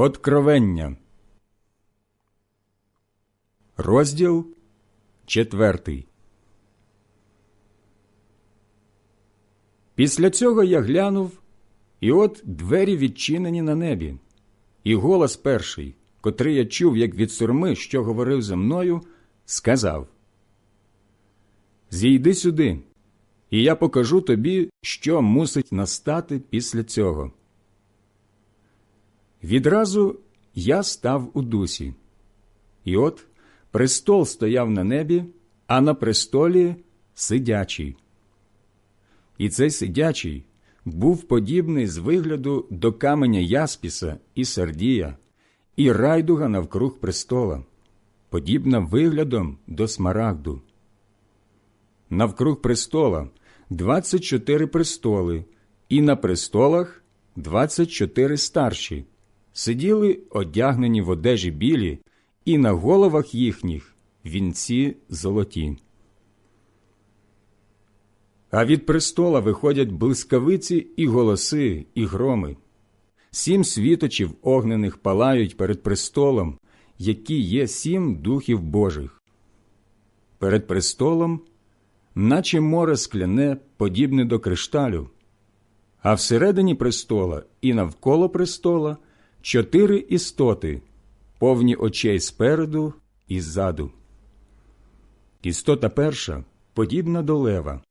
Откровення. Розділ четвертий. Після цього я глянув, і от двері відчинені на небі, і голос перший, котрий я чув, як від сурми, що говорив зі мною, сказав Зійди сюди, і я покажу тобі, що мусить настати після цього. Відразу я став у дусі, і от престол стояв на небі, а на престолі сидячий. І цей сидячий був подібний з вигляду до каменя Яспіса і Сардія, і райдуга навкруг престола, подібна виглядом до смарагду. Навкруг престола двадцять чотири престоли, і на престолах двадцять чотири старші сиділи одягнені в одежі білі, і на головах їхніх вінці золоті. А від престола виходять блискавиці і голоси, і громи. Сім світочів огнених палають перед престолом, які є сім духів Божих. Перед престолом, наче море скляне, подібне до кришталю, а всередині престола і навколо престола чотири істоти, повні очей спереду і ззаду. Істота перша подібна до лева,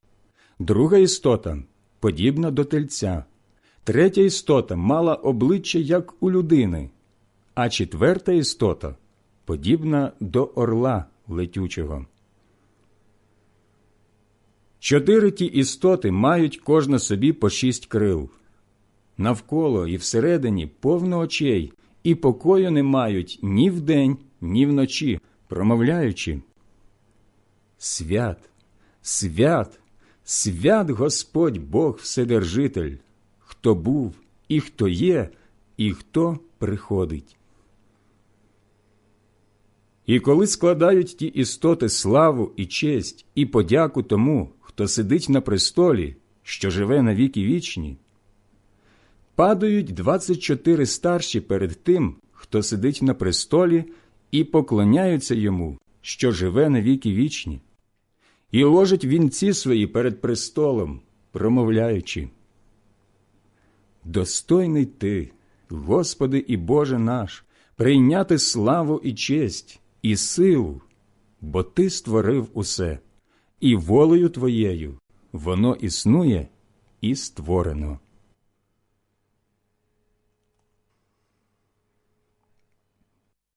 друга істота подібна до тельця, третя істота мала обличчя, як у людини, а четверта істота подібна до орла летючого. Чотири ті істоти мають кожна собі по шість крил. Навколо і всередині повно очей, і покою не мають ні вдень, ні вночі, промовляючи. Свят, свят, свят Господь Бог Вседержитель, хто був, і хто є, і хто приходить. І коли складають ті істоти славу і честь, і подяку тому, хто сидить на престолі, що живе на віки вічні, падають двадцять чотири старші перед тим, хто сидить на престолі, і поклоняються йому, що живе на віки вічні, і ложать вінці свої перед престолом, промовляючи. Достойний ти, Господи і Боже наш, прийняти славу і честь, і силу, бо Ти створив усе, і волею Твоєю воно існує і створено.